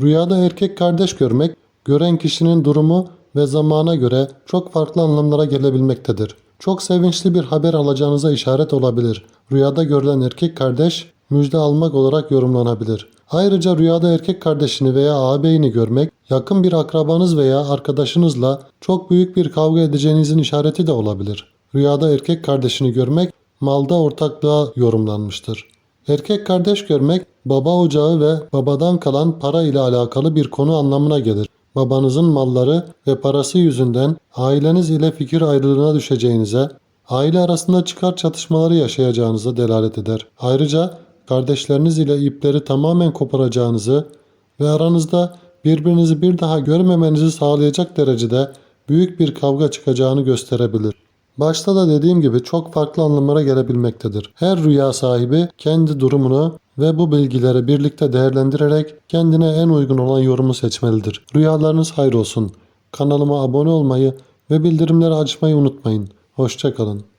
Rüyada erkek kardeş görmek, gören kişinin durumu ve zamana göre çok farklı anlamlara gelebilmektedir. Çok sevinçli bir haber alacağınıza işaret olabilir. Rüyada görülen erkek kardeş müjde almak olarak yorumlanabilir. Ayrıca rüyada erkek kardeşini veya ağabeyini görmek, yakın bir akrabanız veya arkadaşınızla çok büyük bir kavga edeceğinizin işareti de olabilir. Rüyada erkek kardeşini görmek, malda ortaklığa yorumlanmıştır. Erkek kardeş görmek, baba ocağı ve babadan kalan para ile alakalı bir konu anlamına gelir. Babanızın malları ve parası yüzünden aileniz ile fikir ayrılığına düşeceğinize, aile arasında çıkar çatışmaları yaşayacağınıza delalet eder. Ayrıca kardeşleriniz ile ipleri tamamen koparacağınızı ve aranızda birbirinizi bir daha görmemenizi sağlayacak derecede büyük bir kavga çıkacağını gösterebilir. Başta da dediğim gibi çok farklı anlamlara gelebilmektedir. Her rüya sahibi kendi durumunu ve bu bilgileri birlikte değerlendirerek kendine en uygun olan yorumu seçmelidir. Rüyalarınız hayır olsun. Kanalıma abone olmayı ve bildirimleri açmayı unutmayın. Hoşçakalın.